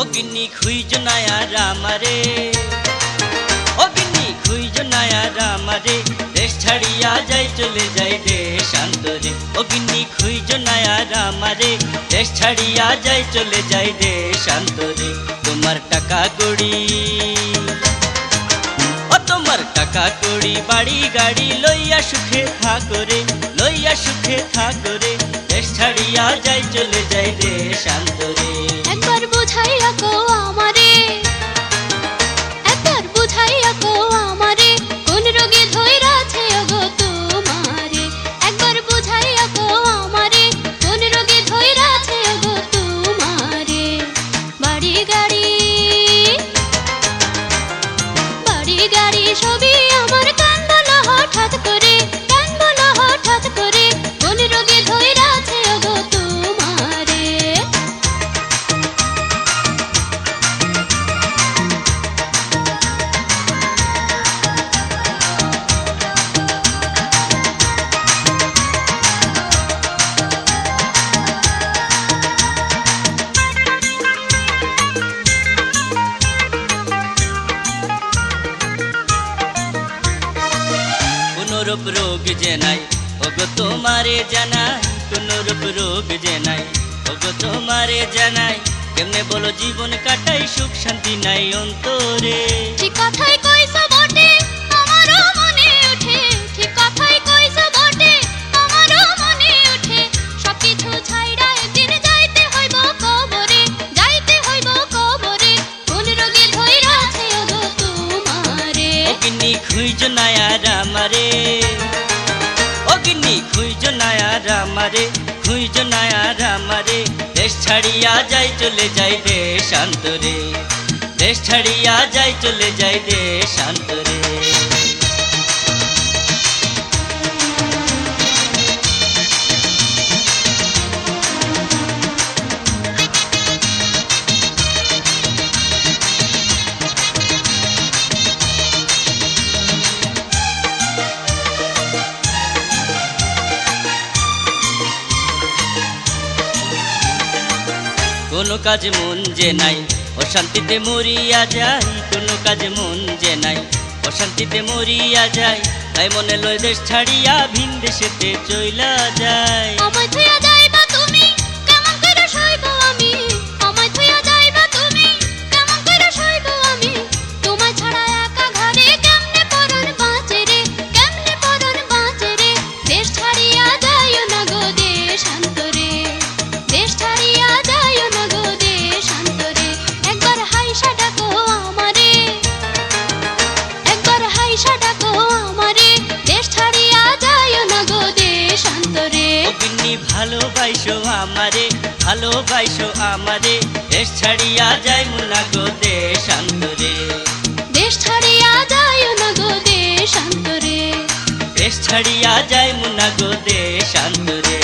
ও গিন্নি খুইজ নায়া রামারে ও খুইজ নায়া রামারে দেশ ছাড়িয়া যাই চলে যাই দেশ আন্তরে ও গিন্নি খুইজ নায়া রামারে দেশ ছাড়িয়া যাই চলে যাই দেশ আন্তরে তোমার টাকা কড়ি ও তোমার টাকা কড়ি বাড়ি গাড়ি লইয়া সুখে থাকরে লইয়া সুখে থাকরে দেশ ছাড়িয়া যাই চলে যাই দেশ আন্তরে কোনরূপ রোগ যে নাই ওগো তোমারে জানাই কোনরূপ রোগ যে নাই ওগো তোমারে জানাই, কেমনে বলো জীবন কাটাই সুখ শান্তি নাই অন্তরে? ঠিক কথাই কইছো দেশ ছাড়িয়া যাই চলে যাই দেশ আন্তরে। দেশ ছাড়িয়া যাই চলে যাই দেশ আন্তরে। কোনো কাজ মন যে নাই। অশান্তিতে মরিয়া যাই, কোনো কাজ মন যে নাই। অশান্তিতে মরিয়া যাই, তাই মনে লয় দেশ ছাড়িয়া ভিন দেশেতে চইলা যায় ভালোবাসো আমারে ভালোবাসো আমারে। দেশ ছাড়িয়া যায় মুনা গো দেশ আন্তরে দেশ ছাড়িয়া যাই না গো দেশ আন্তরে দেশ ছাড়িয়া যায় মুনা গো দেশ আন্তরে